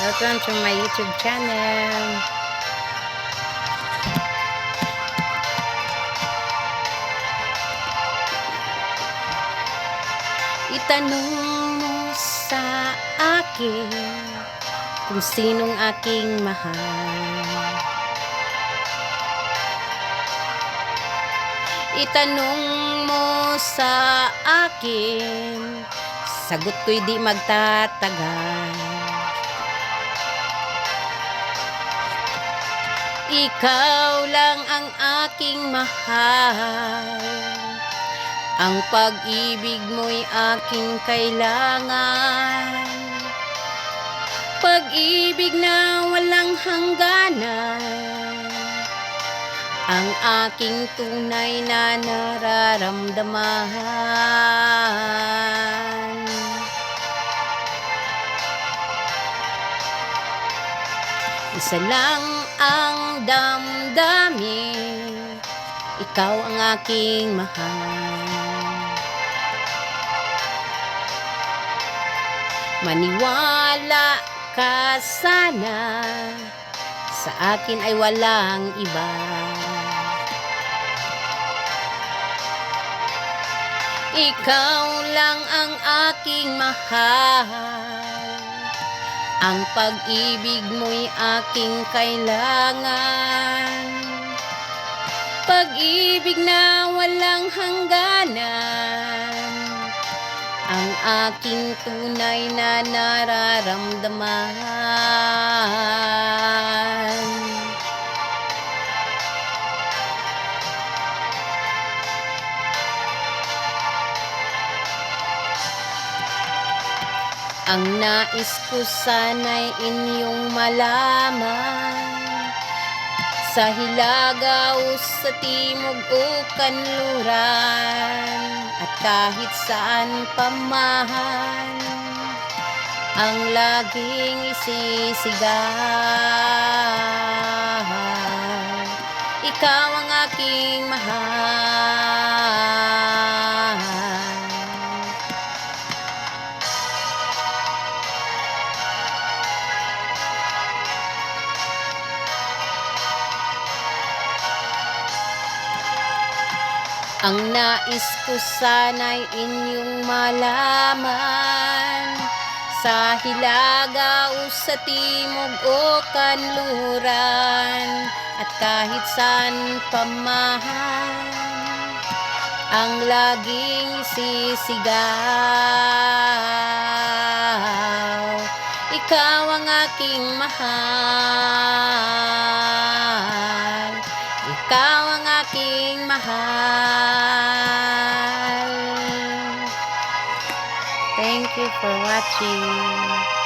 Welcome to my YouTube channel. Itanong mo sa akin kung sinong aking mahal. Itanong mo sa akin, sagot ko'y di magtatagal. Ikaw lang ang aking mahal. Ang pag-ibig mo'y aking kailangan. Pag-ibig na walang hangganan. Ang aking tunay na nararamdaman. Isa lang ang damdamin, ikaw ang aking mahal. Maniwala ka sana, sa akin ay walang iba. Ikaw lang ang aking mahal. Ang pag-ibig mo'y aking kailangan. Pag-ibig na walang hangganan. Ang aking tunay na nararamdaman. Ang nais ko sana'y inyong malaman. Sa hilaga o sa timog o kanluran. At kahit saan pamahan Ang laging isisigaw Ikaw ang aking mahal Ang nais ko sana'y inyong malaman. Sa hilaga o sa timog o kanluran At kahit saan pamahan Ang laging sisigaw. Ikaw ang aking mahal Ikaw ang aking mahal Thank you for watching.